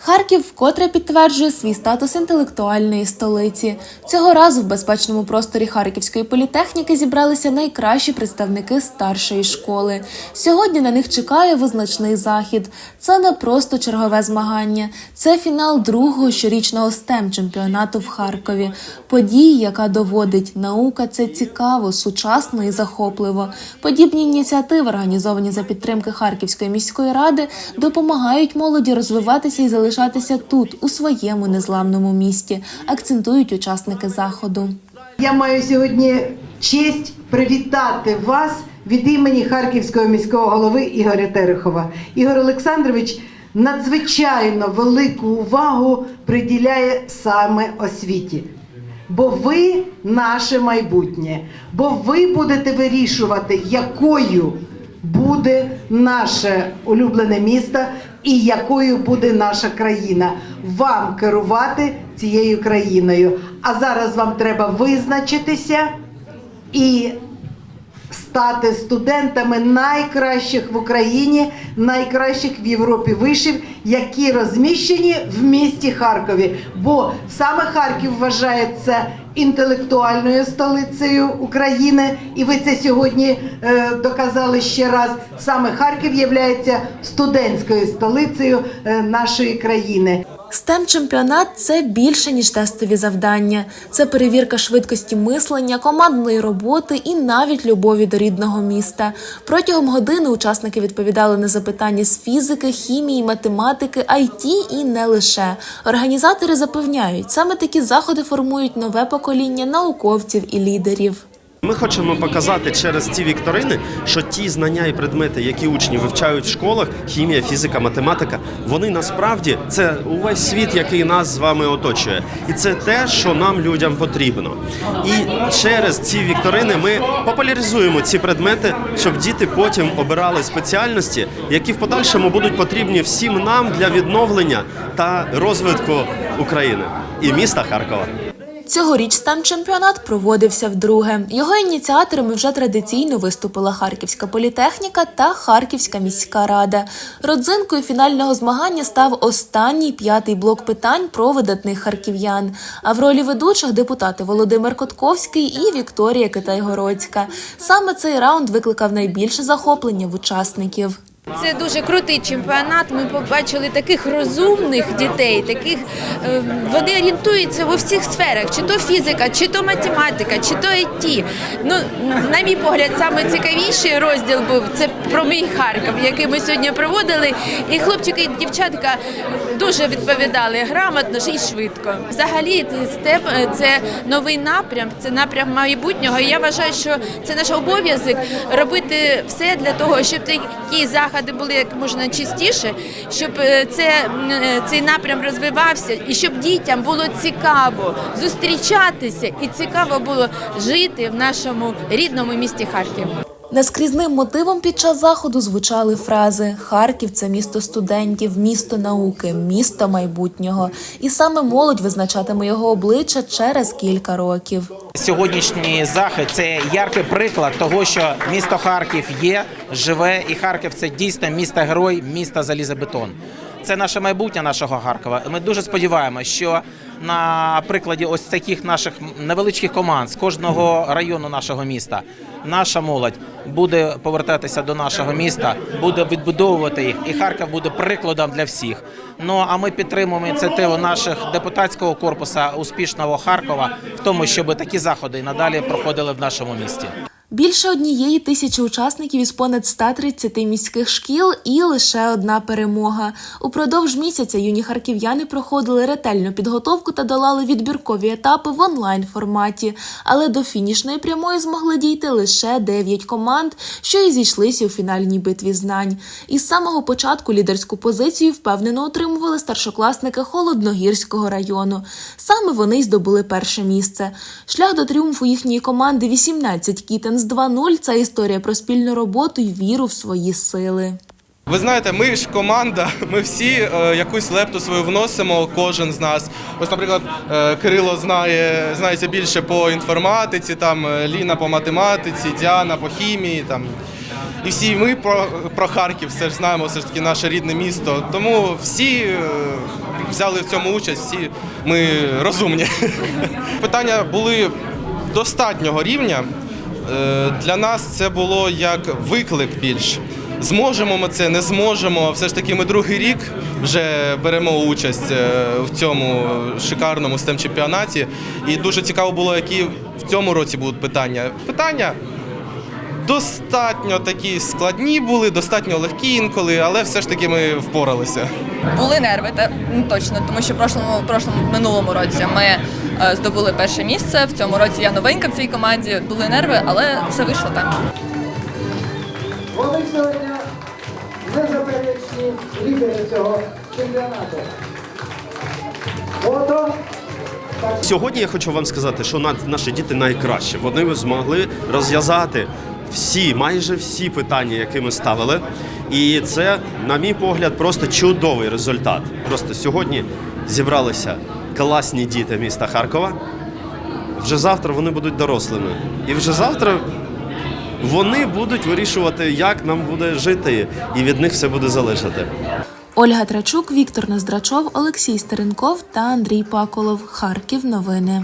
Харків вкотре підтверджує свій статус інтелектуальної столиці. Цього разу в безпечному просторі Харківської політехніки зібралися найкращі представники старшої школи. Сьогодні на них чекає визначний захід. Це не просто чергове змагання, це фінал другого щорічного stem чемпіонату в Харкові. Подія, яка доводить наука, це цікаво, сучасно і захопливо. Подібні ініціативи, організовані за підтримки Харківської міської ради, допомагають молоді розвиватися і залишатися тут, у своєму незламному місті, акцентують учасники заходу. Я маю сьогодні честь привітати вас від імені Харківського міського голови Ігоря Терехова. Ігор Олександрович надзвичайно велику увагу приділяє саме освіті. Бо ви наше майбутнє, бо ви будете вирішувати, якою буде наше улюблене місто і якою буде наша країна. Вам керувати цією країною. А зараз вам треба визначитися і стати студентами найкращих в Україні, найкращих в Європі вишів, які розміщені в місті Харкові. Бо саме Харків вважається інтелектуальною столицею України, і ви це сьогодні е, доказали ще раз. Саме Харків є студентською столицею е, нашої країни. Stem чемпіонат це більше ніж тестові завдання. Це перевірка швидкості мислення, командної роботи і навіть любові до рідного міста. Протягом години учасники відповідали на запитання з фізики, хімії, математики, IT і не лише. Організатори запевняють, саме такі заходи формують нове покоління науковців і лідерів. Ми хочемо показати через ці вікторини, що ті знання і предмети, які учні вивчають в школах, хімія, фізика, математика, вони насправді це увесь світ, який нас з вами оточує, і це те, що нам людям потрібно. І через ці вікторини ми популяризуємо ці предмети, щоб діти потім обирали спеціальності, які в подальшому будуть потрібні всім нам для відновлення та розвитку України і міста Харкова. Цьогоріч стан чемпіонат проводився вдруге. Його ініціаторами вже традиційно виступила Харківська політехніка та Харківська міська рада. Родзинкою фінального змагання став останній п'ятий блок питань про видатних харків'ян. А в ролі ведучих депутати Володимир Котковський і Вікторія Китайгородська. Саме цей раунд викликав найбільше захоплення в учасників. Це дуже крутий чемпіонат. Ми побачили таких розумних дітей, таких е, вони орієнтуються у всіх сферах, чи то фізика, чи то математика, чи то ІТ. Ну на мій погляд, саме цікавіший розділ був це про мій Харків, який ми сьогодні проводили. І хлопчики і дівчатка дуже відповідали грамотно і швидко. Взагалі, степ це новий напрям, це напрям майбутнього. І я вважаю, що це наш обов'язок робити все для того, щоб такі заходи були як можна частіше, щоб це, цей напрям розвивався і щоб дітям було цікаво зустрічатися і цікаво було жити в нашому рідному місті Харків. Наскрізним мотивом під час заходу звучали фрази Харків це місто студентів, місто науки, місто майбутнього. І саме молодь визначатиме його обличчя через кілька років. Сьогоднішній захід це яркий приклад того, що місто Харків є, живе, і Харків це дійсно місто герой, місто залізобетон. Це наше майбутнє нашого Харкова. Ми дуже сподіваємося, що на прикладі ось таких наших невеличких команд з кожного району нашого міста наша молодь буде повертатися до нашого міста, буде відбудовувати їх, і Харків буде прикладом для всіх. Ну а ми підтримуємо ініціативу наших депутатського корпусу успішного Харкова в тому, щоб такі заходи і надалі проходили в нашому місті. Більше однієї тисячі учасників із понад 130 міських шкіл і лише одна перемога. Упродовж місяця юні харків'яни проходили ретельну підготовку та долали відбіркові етапи в онлайн форматі. Але до фінішної прямої змогли дійти лише 9 команд, що і зійшлися у фінальній битві знань. Із самого початку лідерську позицію впевнено отримували старшокласники Холодногірського району. Саме вони й здобули перше місце. Шлях до тріумфу їхньої команди 18 Кітенс 2-0 – це історія про спільну роботу й віру в свої сили. Ви знаєте, ми ж команда, ми всі е, якусь лепту свою вносимо, кожен з нас. Ось, наприклад, е, Кирило знає, знається більше по інформатиці, там е, Ліна по математиці, Діана по хімії, там і всі ми про, про Харків все ж знаємо, все ж таки наше рідне місто. Тому всі е, взяли в цьому участь, всі ми розумні. Питання були достатнього рівня. Е, Для нас це було як виклик більш. Зможемо ми це, не зможемо. Все ж таки, ми другий рік вже беремо участь е, в цьому шикарному stem чемпіонаті. І дуже цікаво було, які в цьому році будуть питання. Питання достатньо такі складні були, достатньо легкі інколи, але все ж таки ми впоралися. Були нерви, та ну, точно, тому що в прошлому, в прошлому минулому році ми здобули перше місце. В цьому році я новенька в цій команді. Були нерви, але все вийшло так. Вони сьогодні незаперечні лідери цього чемпіонату. Сьогодні я хочу вам сказати, що наші діти найкращі. Вони змогли розв'язати всі, майже всі питання, які ми ставили. І це, на мій погляд, просто чудовий результат. Просто сьогодні зібралися класні діти міста Харкова. Вже завтра вони будуть дорослими. І вже завтра вони будуть вирішувати, як нам буде жити, і від них все буде залежати. Ольга Трачук, Віктор Ноздрачов, Олексій Стеренков та Андрій Паколов. Харків. Новини.